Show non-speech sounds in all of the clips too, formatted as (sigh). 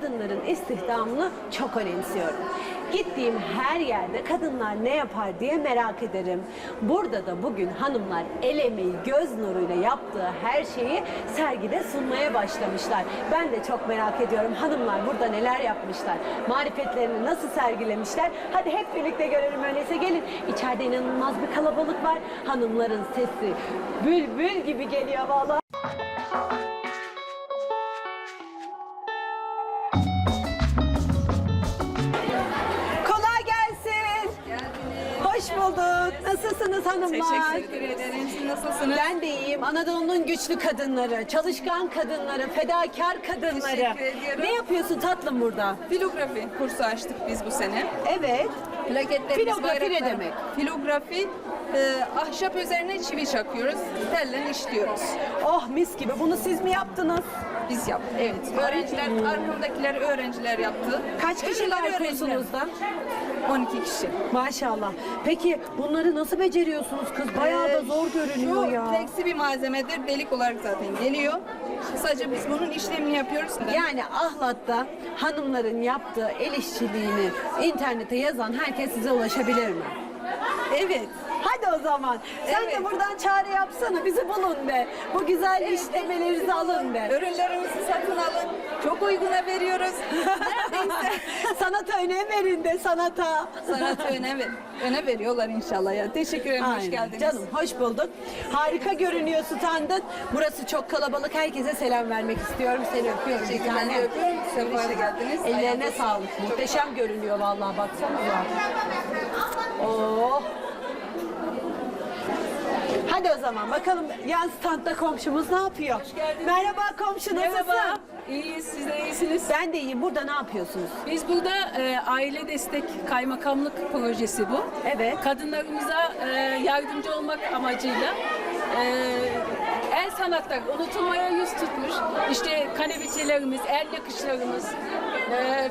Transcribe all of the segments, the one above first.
kadınların istihdamını çok önemsiyorum. Gittiğim her yerde kadınlar ne yapar diye merak ederim. Burada da bugün hanımlar el emeği, göz nuruyla yaptığı her şeyi sergide sunmaya başlamışlar. Ben de çok merak ediyorum hanımlar burada neler yapmışlar, marifetlerini nasıl sergilemişler. Hadi hep birlikte görelim öyleyse gelin. İçeride inanılmaz bir kalabalık var. Hanımların sesi bülbül gibi geliyor vallahi. Kolay gelsin. Hoş bulduk. Nasılsınız hanımlar? Teşekkür ederim. Siz nasılsınız? Ben de iyiyim. Anadolu'nun güçlü kadınları, çalışkan kadınları, fedakar kadınları. Teşekkür ediyorum. Ne yapıyorsun tatlım burada? Filografi kursu açtık biz bu sene. Evet. Plaketlerimiz, Filografi ne bayraklar- demek? Filografi e, ahşap üzerine çivi çakıyoruz. Tellen işliyoruz. Oh mis gibi. Bunu siz mi yaptınız? Biz yaptık. Evet. Öğrenciler, arkamdakiler öğrenciler yaptı. Kaç kişi Öbürleri var öğrenciler. kursunuzda? 12 kişi. Maşallah. Peki bunları nasıl beceriyorsunuz kız? Bayağı da Ee, zor görünüyor Şu ya. fleksi bir malzemedir. Delik olarak zaten geliyor. Sadece biz bunun işlemini yapıyoruz. Yani Ahlat'ta hanımların yaptığı el işçiliğini internete yazan herkes size ulaşabilir mi? Evet. Hadi o zaman. Sen de Evet. buradan çağrı yapsana. Bizi bulun de. Bu güzel işlemelerinizi alın de. Ürünlerimizi satın alın. Çok uyguna veriyoruz. (laughs) Neredeyse. sanata önem verin de sanata. Sanatı öne, ver, öne veriyorlar inşallah ya. Teşekkür ederim. Hoş Aynen. geldiniz. Canım hoş bulduk. Harika görünüyor standın. Burası çok kalabalık. Herkese selam vermek istiyorum. Seni öpüyorum. bir Teşekkürler. tane. öpüyorum. Sefa geldiniz. Ellerine Ayağınıza sağlık. Muhteşem görünüyor vallahi baksanıza. Oh. Hadi o zaman bakalım yan standta komşumuz ne yapıyor? Merhaba komşu nasılsın? Merhaba. İyiyiz, siz de iyisiniz. Ben de iyiyim. Burada ne yapıyorsunuz? Biz burada e, aile destek kaymakamlık projesi bu. Evet. Kadınlarımıza e, yardımcı olmak amacıyla e, el sanatları unutulmaya yüz tutmuş. İşte kaneviçelerimiz, el nakışlarımız, e,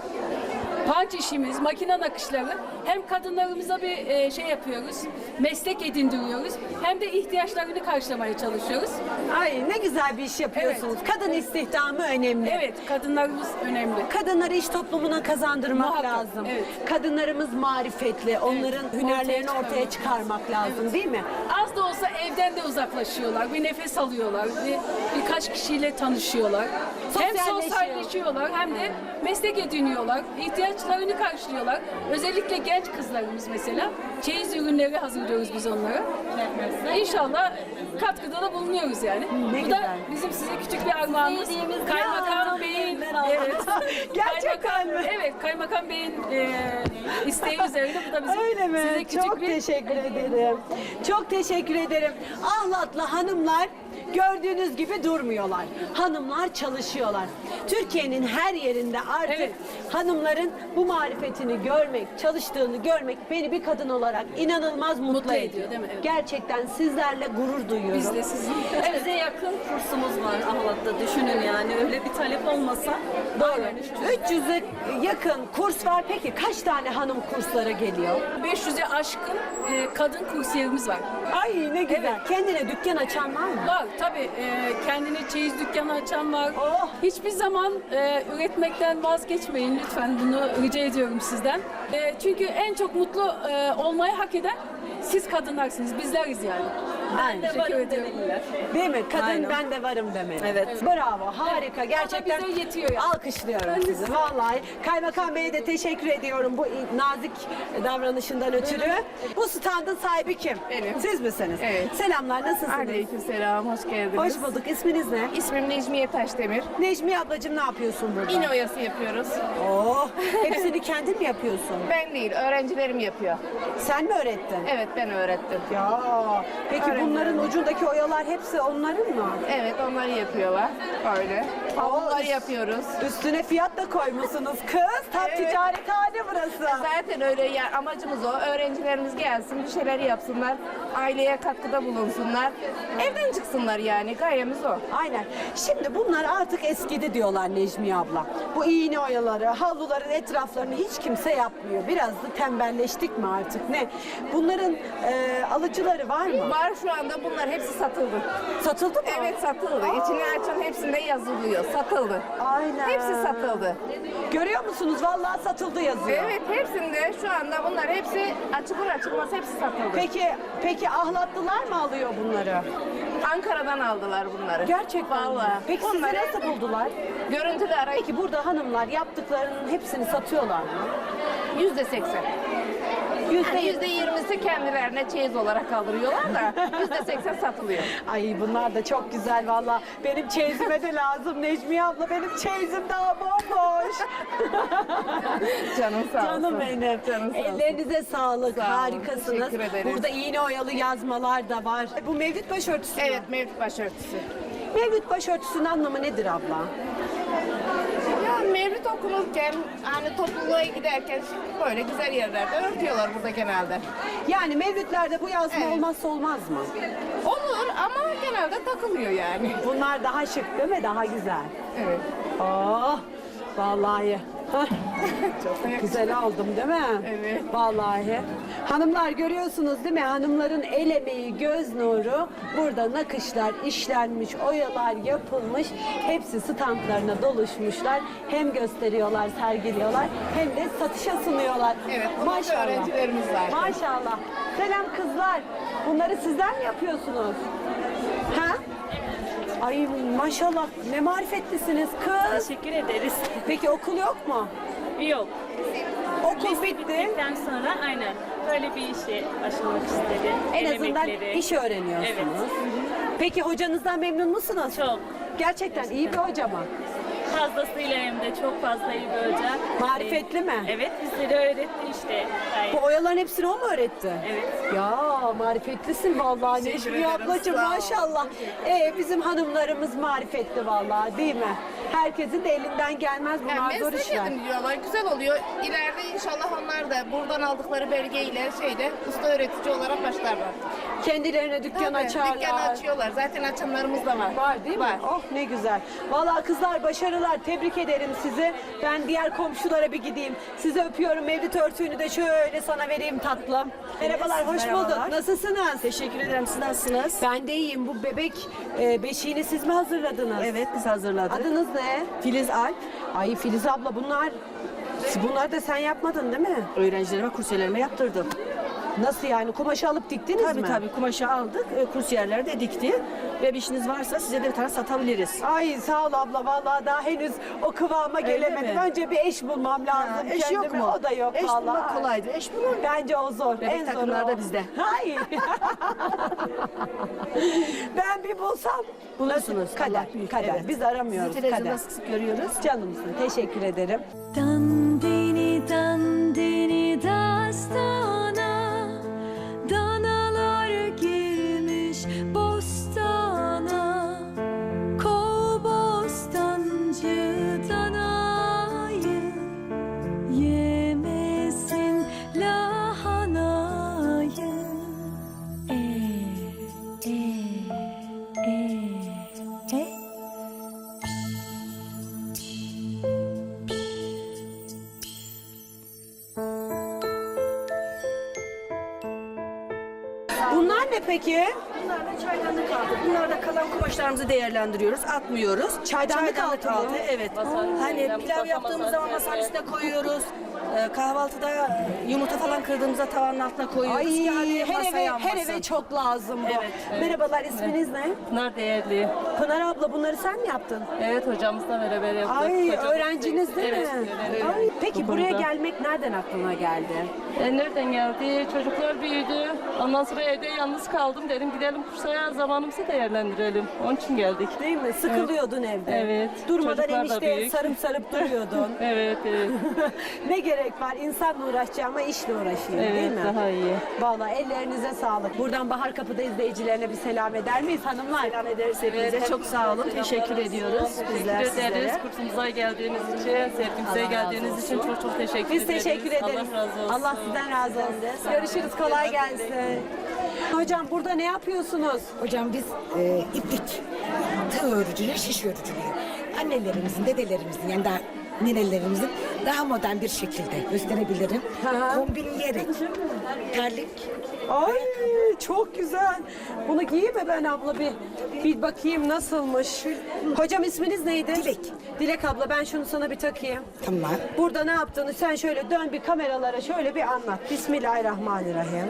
panç işimiz, makine nakışları hem kadınlarımıza bir e, şey yapıyoruz, meslek edindiriyoruz hem de ihtiyaçlarını karşılamaya çalışıyoruz. Ay ne güzel bir iş yapıyorsunuz. Kadın istihdamı önemli. Evet, kadınlarımız önemli. Kadınları iş toplumuna kazandırmak Muhakkak, lazım. evet. Kadınlarımız marifetli, onların hünerlerini ortaya ortaya çıkarmak lazım değil mi? Az da olsa evden de uzaklaşıyorlar, bir nefes alıyorlar, bir, birkaç kişiyle tanışıyorlar. Hem Sosyalleşiyor. sosyalleşiyorlar hem de meslek ediniyorlar, ihtiyaçlarını karşılıyorlar. Özellikle genç kızlarımız mesela. Çeyiz ürünleri hazırlıyoruz biz onlara. İnşallah katkıda da bulunuyoruz yani. Ne Bu da güzel. bizim size küçük bir armağanımız. Kaymakam Bey'in aldım. evet. (laughs) Gerçekten Kaymakam- mi? Evet, Kaymakam Bey'in e, isteği üzerine bu da bizim Öyle mi? size küçük Çok bir teşekkür ederim. Çok teşekkür ederim. Ahlatlı hanımlar gördüğünüz gibi durmuyorlar. Hanımlar çalışıyorlar. Türkiye'nin her yerinde artık Evet. hanımların bu marifetini görmek, çalıştığını görmek beni bir kadın olarak inanılmaz mutlu, Mutlu ediyor, ediyor. değil mi? Evet. Gerçekten sizlerle gurur duyuyorum. biz de sizin Bize yakın kursumuz var Ahlat'ta düşünün yani öyle bir talep olmasa Doğru. 300'e yakın kurs var. Peki kaç tane hanım kurslara geliyor? 500'e aşkın e, kadın kursiyerimiz var. Ay ne güzel. Kendine dükkan açan var mı? Var tabii e, kendine çeyiz dükkanı açan var. Oh! Hiçbir zaman e, üretmekten vazgeçmeyin lütfen bunu rica ediyorum sizden. E, çünkü en çok mutlu e, olmayı hak eden siz kadınlarsınız, bizleriz yani. Ben de Teşekkür varım ediyorum. demeliler. Değil mi? Kadın Aynen. ben de varım demeli. Evet. Bravo. Harika. Gerçekten bize yetiyor yani. alkışlıyorum sizi. Vallahi. Kaymakam Bey'e de teşekkür ediyorum bu nazik davranışından ötürü. Bu standın sahibi kim? Benim. Siz misiniz? Evet. Selamlar. Nasılsınız? Aleykümselam, hoş geldiniz. Hoş bulduk. İsminiz ne? İsmim Necmiye Taşdemir. Necmiye ablacığım ne yapıyorsun burada? İğne oyası yapıyoruz. Oh, (laughs) hepsini kendin mi yapıyorsun? Ben değil, öğrencilerim yapıyor. Sen mi öğrettin? Evet, ben öğrettim. Ya. Peki. Bunların ucundaki oyalar hepsi onların mı? Evet, onları yapıyorlar. Öyle. Havluları üst- yapıyoruz. Üstüne fiyat da koymuşsunuz kız. Tam Evet. ticarethane burası. Zaten öyle ya, amacımız o. Öğrencilerimiz gelsin, bir şeyler yapsınlar. Aileye katkıda bulunsunlar. Evden çıksınlar yani. Gayemiz o. Aynen. Şimdi bunlar artık eskidi diyorlar Necmiye abla. Bu iğne oyaları, havluların etraflarını hiç kimse yapmıyor. Biraz da tembelleştik mi artık ne? Bunların e, alıcıları var mı? Var şu anda bunlar hepsi satıldı. Satıldı mı? Evet satıldı. İçini açan hepsinde yazılıyor. Satıldı. Aynen. Hepsi satıldı. Görüyor musunuz? Vallahi satıldı yazıyor. Evet hepsinde şu anda bunlar hepsi açılır açılmaz hepsi satıldı. Peki, peki ahlatlılar mı alıyor bunları? Ankara'dan aldılar bunları. Gerçekten? Vallahi. Peki sizi Onları nasıl buldular? görüntülü arayıp Peki burada hanımlar yaptıklarının hepsini satıyorlar mı? yüzde seksen. Yüzde yirmisi kendilerine çeyiz olarak kaldırıyorlar da yüzde seksen satılıyor. Ay bunlar da çok güzel valla. Benim çeyizime de lazım Necmiye abla. Benim çeyizim daha bomboş. (laughs) Canım sağ olsun. Canım benim. Canım sağ olsun. Ellerinize sağlık. Sağ olun, Harikasınız. teşekkür ederiz. Burada iğne oyalı yazmalar da var. Bu mevlüt başörtüsü mü? Evet mevcut başörtüsü. Mevlüt başörtüsünün anlamı nedir abla? Mevlüt okunurken hani topluluğa giderken böyle güzel yerlerde örtüyorlar burada genelde. Yani mevlütlerde bu yazma Evet. olmazsa olmaz mı? Olur ama genelde takılıyor yani. Bunlar daha şık değil mi? Daha güzel. Evet. Oh vallahi. Çok yakışıklı. Güzel aldım değil mi? Evet. Vallahi. Hanımlar görüyorsunuz değil mi? Hanımların el emeği, göz nuru. Burada nakışlar işlenmiş, oyalar yapılmış. Hepsi standlarına doluşmuşlar. Hem gösteriyorlar, sergiliyorlar hem de satışa sunuyorlar. Evet, bunlar da öğrencilerimiz var. Maşallah. Selam kızlar. Bunları sizden mi yapıyorsunuz? Ay maşallah ne marifetlisiniz kız. Teşekkür ederiz. (laughs) Peki okul yok mu? Yok. Okul bitti. Bittikten sonra aynen böyle bir işe başlamak istedim. En El azından emekleri. iş öğreniyorsunuz. Evet. Peki hocanızdan memnun musunuz? Çok. Gerçekten iyi bir hoca mı? Fazlasıyla hem de çok fazla iyi bir hoca. Marifetli mi? Evet bizlere öğretti işte. Bu oyaların hepsini o mu öğretti? Evet. Ya marifetlisin vallahi ederim, ablacığım maşallah. Ee, bizim hanımlarımız marifetli vallahi değil mi? Herkesin de elinden gelmez bunlar Yani zor meslek işler. ediniyorlar, güzel oluyor. İleride inşallah onlar da buradan aldıkları belgeyle şeyde usta öğretici olarak başlarlar. Kendilerine dükkan Tabii, açarlar. Dükkan açıyorlar. Zaten açanlarımız da var. Var değil mi? Var. Oh ne güzel. Vallahi kızlar başarılar. Tebrik ederim sizi. Ben diğer komşulara bir gideyim. Sizi öpüyorum. Mevlüt örtüğünü de şöyle sana vereyim tatlım. Merhabalar, hoş bulduk. Nasılsınız? Teşekkür ederim. Siz nasılsınız? Ben de iyiyim. Bu bebek e, beşiğini siz mi hazırladınız? Evet biz hazırladık. Adınız ne? Filiz Alp. Ay Filiz abla bunlar bunlar da sen yapmadın değil mi? Öğrencilerime, kursiyerlerime yaptırdım. Nasıl yani? Kumaşı alıp diktiniz Tabii mi? tabii kumaşı aldık. E, kursiyerler dikti. Ve bir işiniz varsa size de bir tane satabiliriz. Ay sağ ol abla vallahi daha henüz o kıvama gelemedim. mi? Önce bir eş bulmam lazım. Ha, eş yok kendime. mu? O da yok Eş vallahi. bulmak kolaydır. Eş bulun. Bence o zor. Bebek en zoru takımları da o. bizde. (laughs) Hayır. (laughs) ben bir bulsam. Bulursunuz. Kader. Kader. Evet. Biz aramıyoruz. Sizi televizyonda kader. sık sık görüyoruz. Canımsın. Teşekkür ederim. Dandini kalan kumaşlarımızı değerlendiriyoruz. Atmıyoruz. Çaydanlık altı mı? Evet. Hani pilav yaptığımız zaman masanın üstüne koyuyoruz. Ee, kahvaltıda yumurta falan kırdığımızda tavanın altına koyuyoruz Ay ki hani her masa eve, yanmasın. her eve çok lazım bu. Evet, evet. Merhabalar isminiz ne? Pınar değerli. Pınar abla bunları sen mi yaptın? Evet hocamızla beraber yaptık. Ay Hocamız- öğrenciniz değil evet, mi? öğrenci. Ay, peki Bu buraya konuda. gelmek nereden aklına geldi? E, nereden geldi? Çocuklar büyüdü. Ondan sonra evde yalnız kaldım. Dedim gidelim kursaya zamanımızı değerlendirelim. Onun için geldik. Değil mi? Sıkılıyordun evde. Evet. Durmadan Çocuklar da enişteye büyük. sarıp sarıp duruyordun. (laughs) Evet, evet. (laughs) ne gerek var? İnsanla uğraşacağıma işle uğraşayım değil evet, mi? daha iyi. Vallahi ellerinize sağlık. Buradan Bahar Kapı'da izleyicilerine bir selam eder miyiz hanımlar? Selam ederiz hepinize. Çok sağ olun. Teşekkür ediyoruz bizler Teşekkür ederiz. sizlere. Kursumuza geldiğiniz için, sevgimize geldiğiniz için çok çok teşekkür Biz ederiz. teşekkür ederiz. Allah razı olsun. Allah sizden razı olsun. Görüşürüz. Kolay gelsin. Hocam burada ne yapıyorsunuz? Hocam biz e, iplik, tığ örücülüğü, şiş örücülüğü. Annelerimizin, dedelerimizin yani daha ninelerimizin daha modern bir şekilde gösterebilirim. Kombinleyerek terlik, Ay çok güzel. Bunu giyeyim mi ben abla bir bir bakayım nasılmış. Hocam isminiz neydi? Dilek. Dilek abla ben şunu sana bir takayım. tamam. Burada ne yaptığını sen şöyle dön bir kameralara şöyle bir anlat. Bismillahirrahmanirrahim.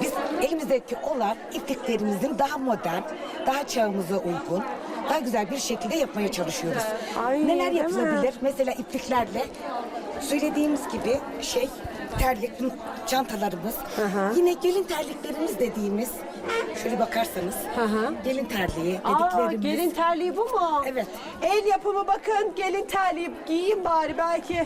Biz elimizdeki olan ipliklerimizin daha modern, daha çağımıza uygun, daha güzel bir şekilde yapmaya çalışıyoruz. Ay, Neler yapılabilir? Mesela ipliklerle söylediğimiz gibi şey terlik, çantalarımız, yine gelin terliklerimiz dediğimiz şöyle bakarsanız gelin terliği Aa, dediklerimiz. gelin terliği bu mu? Evet. El yapımı bakın gelin terliği giyeyim bari belki.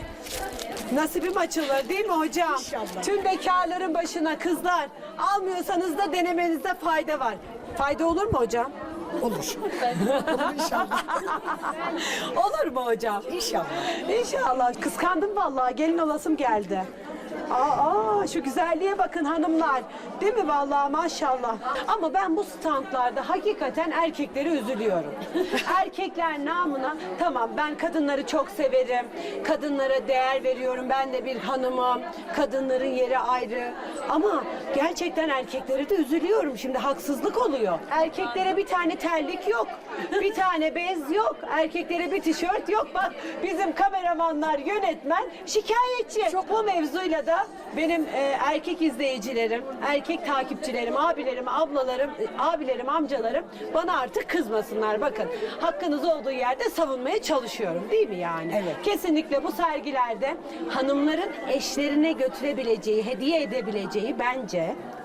Nasibim açılır değil mi hocam? İnşallah. Tüm bekarların başına kızlar almıyorsanız da denemenizde fayda var. Fayda olur mu hocam? Olur. Olur inşallah. (laughs) Olur mu hocam? İnşallah. İnşallah. Kıskandım vallahi. Gelin olasım geldi. Aa, şu güzelliğe bakın hanımlar. Değil mi vallahi maşallah. Ama ben bu standlarda hakikaten erkekleri üzülüyorum. (laughs) Erkekler namına tamam ben kadınları çok severim. Kadınlara değer veriyorum. Ben de bir hanımım. Kadınların yeri ayrı. Ama gerçekten erkeklere de üzülüyorum. Şimdi haksızlık oluyor. Erkeklere bir tane terlik yok. Bir tane bez yok. Erkeklere bir tişört yok. Bak bizim kameramanlar, yönetmen şikayetçi. Bu mevzuyla da benim e, erkek izleyicilerim, erkek takipçilerim, abilerim, ablalarım, e, abilerim, amcalarım bana artık kızmasınlar. Bakın hakkınız olduğu yerde savunmaya çalışıyorum değil mi yani? Evet. Kesinlikle bu sergilerde hanımların eşlerine götürebileceği, hediye edebileceği bence,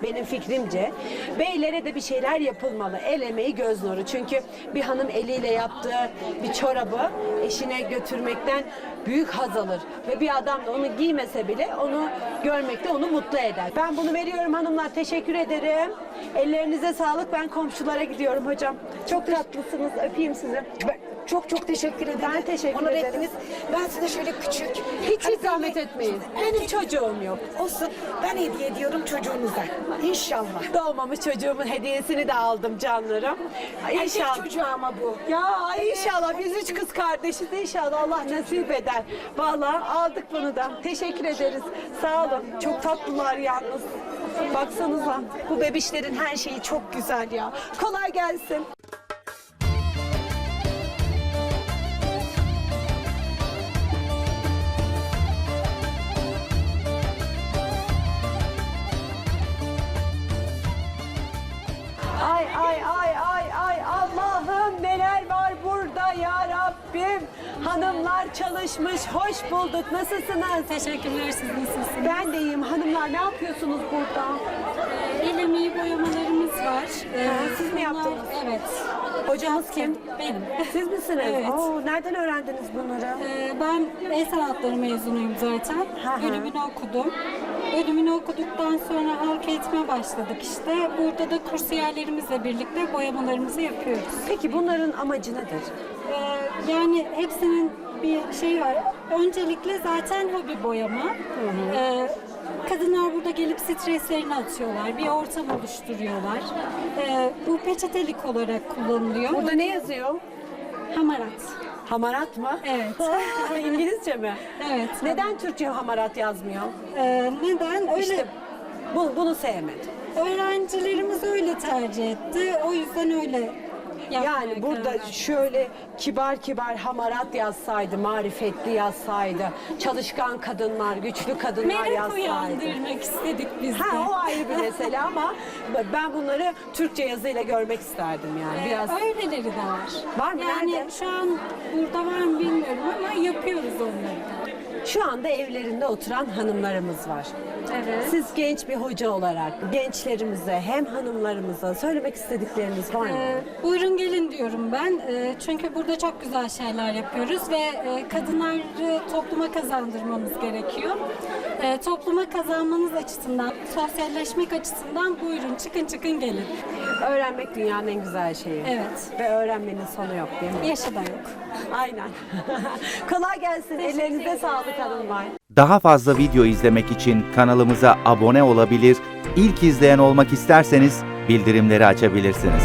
benim fikrimce beylere de bir şeyler yapılmalı. El emeği göz nuru. Çünkü bir hanım eliyle yaptığı bir çorabı eşine götürmekten büyük haz alır. Ve bir adam da onu giymese bile onu görmekte onu mutlu eder. Ben bunu veriyorum hanımlar. Teşekkür ederim. Ellerinize sağlık. Ben komşulara gidiyorum hocam. Çok tatlısınız. Öpeyim sizi. Çok çok teşekkür ederim. Ben teşekkür Onur ederim. ettiniz. Ben size şöyle küçük. Hiç Hani hiç zahmet etmeyin. Benim çocuğum yok. Olsun. Ben hediye ediyorum çocuğunuza. İnşallah. Doğmamış çocuğumun hediyesini de aldım canlarım. Erkek İnşallah. çocuğu ama bu. Ya ay inşallah biz üç kız kardeşiz inşallah Allah nasip eder. Vallahi aldık bunu da. Teşekkür ederiz. Sağ olun. Çok tatlılar yalnız. Baksanıza bu bebişlerin her şeyi çok güzel ya. Kolay gelsin. Ay ay ay ay ay Allah'ım neler var burada ya Rabbim. Hanımlar çalışmış. Hoş bulduk. Nasılsınız? Teşekkürler siz nasılsınız? Ben de iyiyim. Hanımlar ne yapıyorsunuz burada? El emeği boyamalarımız var. Ee, siz mi yaptınız? Evet. Hocamız kim? Benim. Siz misiniz? Evet. Oo, nereden öğrendiniz bunları? Ee, ben el sanatları mezunuyum zaten. Hı hı. Bölümünü okudum. Bölümünü okuduktan sonra halk eğitime başladık işte. Burada da kursiyerlerimizle birlikte boyamalarımızı yapıyoruz. Peki bunların amacı nedir? Ee, yani hepsinin bir şeyi var. Öncelikle zaten hobi boyama. Ee, kadınlar burada gelip streslerini atıyorlar. Bir ortam oluşturuyorlar. Ee, bu peçetelik olarak kullanılıyor. Burada ne yazıyor? Hamarat. Hamarat mı? Evet. (laughs) İngilizce mi? Evet. Neden Türkçe hamarat yazmıyor? Ee, neden? Öyle İşte bu, bunu sevmedim. öğrencilerimiz öyle tercih etti. O yüzden öyle Yani burada şöyle kibar kibar hamarat yazsaydı, marifetli yazsaydı, çalışkan kadınlar, güçlü kadınlar merak yazsaydı. uyandırmak istedik biz de. Ha o ayrı bir mesele ama ben bunları Türkçe yazıyla görmek isterdim yani. Ee, Biraz Öyleleri de var. Var mı? Yani Nerede? şu an burada var mı bilmiyorum ama yapıyoruz onları da. Şu anda evlerinde oturan hanımlarımız var. Evet. Siz genç bir hoca olarak gençlerimize hem hanımlarımıza söylemek istedikleriniz var mı? Ee, buyurun gelin diyorum ben. Ee, çünkü burada çok güzel şeyler yapıyoruz ve e, kadınları topluma kazandırmamız gerekiyor. Ee, topluma kazanmanız açısından, sosyalleşmek açısından buyurun çıkın çıkın gelin. Öğrenmek dünyanın en güzel şeyi. Evet. Ve öğrenmenin sonu yok değil mi? Yaşı da yok. Aynen. (laughs) Kolay gelsin. Ellerinize sağlık hanımlar. Daha fazla video izlemek için kanalımıza abone olabilir, ilk izleyen olmak isterseniz bildirimleri açabilirsiniz.